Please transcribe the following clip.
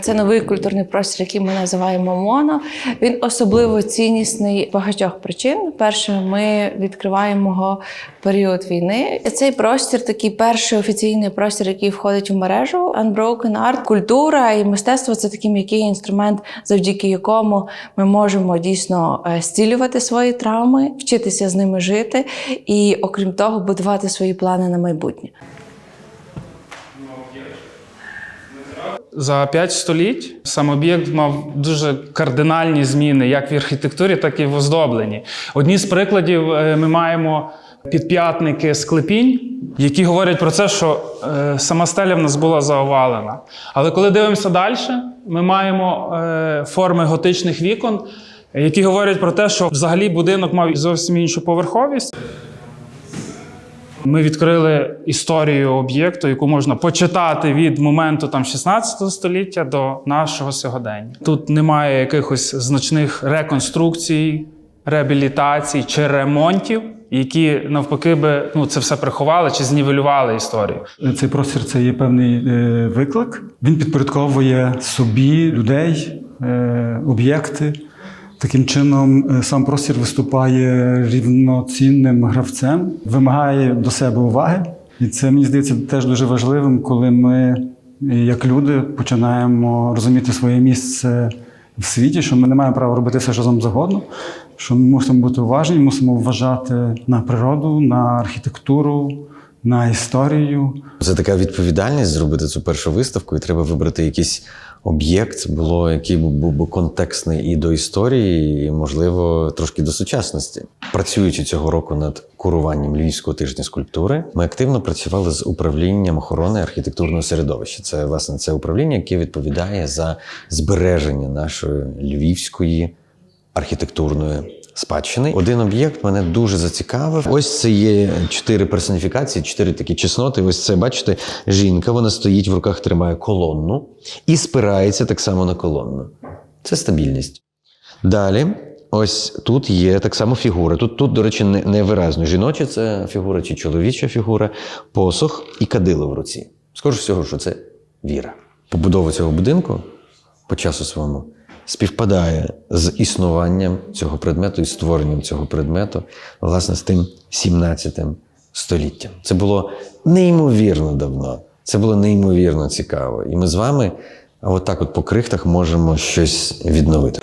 Це новий культурний простір, який ми називаємо МОНО. Він особливо ціннісний багатьох причин. Перше, ми відкриваємо його період війни. Цей простір такий перший офіційний простір, який входить в мережу Unbroken Art. Культура і мистецтво це такий м'який інструмент, завдяки якому ми можемо дійсно е, зцілювати свої травми, вчитися з ними жити і, окрім того, будувати свої плани на майбутнє. За п'ять століть сам об'єкт мав дуже кардинальні зміни як в архітектурі, так і в оздобленні. Одні з прикладів е, ми маємо підп'ятники склепінь, які говорять про це, що е, сама стеля в нас була заовалена. Але коли дивимося далі, ми маємо е, форми готичних вікон, які говорять про те, що взагалі будинок мав зовсім іншу поверховість. Ми відкрили історію об'єкту, яку можна почитати від моменту там 16 століття до нашого сьогодення. Тут немає якихось значних реконструкцій, реабілітацій чи ремонтів, які навпаки би ну це все приховали чи знівелювали історію. Цей простір це є певний е, виклик. Він підпорядковує собі людей, е, об'єкти. Таким чином, е, сам простір виступає рівноцінним гравцем, вимагає до себе уваги. І це мені здається теж дуже важливим, коли ми, е, як люди, починаємо розуміти своє місце в світі, що ми не маємо права робити все, що нам завгодно, що ми мусимо бути уважні, мусимо вважати на природу, на архітектуру, на історію. Це така відповідальність зробити цю першу виставку, і треба вибрати якийсь об'єкт, було, який був, би контекстний і до історії, і, можливо, трошки до сучасності. Працюючи цього року над куруванням Львівського тижня скульптури, ми активно працювали з управлінням охорони архітектурного середовища. Це власне це управління, яке відповідає за збереження нашої львівської архітектурної спадщини. Один об'єкт мене дуже зацікавив. Ось це є чотири персоніфікації, чотири такі чесноти. Ось це, бачите, жінка, вона стоїть в руках, тримає колонну і спирається так само на колонну. Це стабільність. Далі, ось тут є так само фігура. Тут, тут до речі, не, не виразно. Жіноча це фігура чи чоловіча фігура, посох і кадило в руці. Скоріше всього, що це віра. Побудова цього будинку по часу своєму співпадає з існуванням цього предмету і створенням цього предмету, власне, з тим 17 століттям. Це було неймовірно давно. Це було неймовірно цікаво. І ми з вами, а от от по крихтах можемо щось відновити.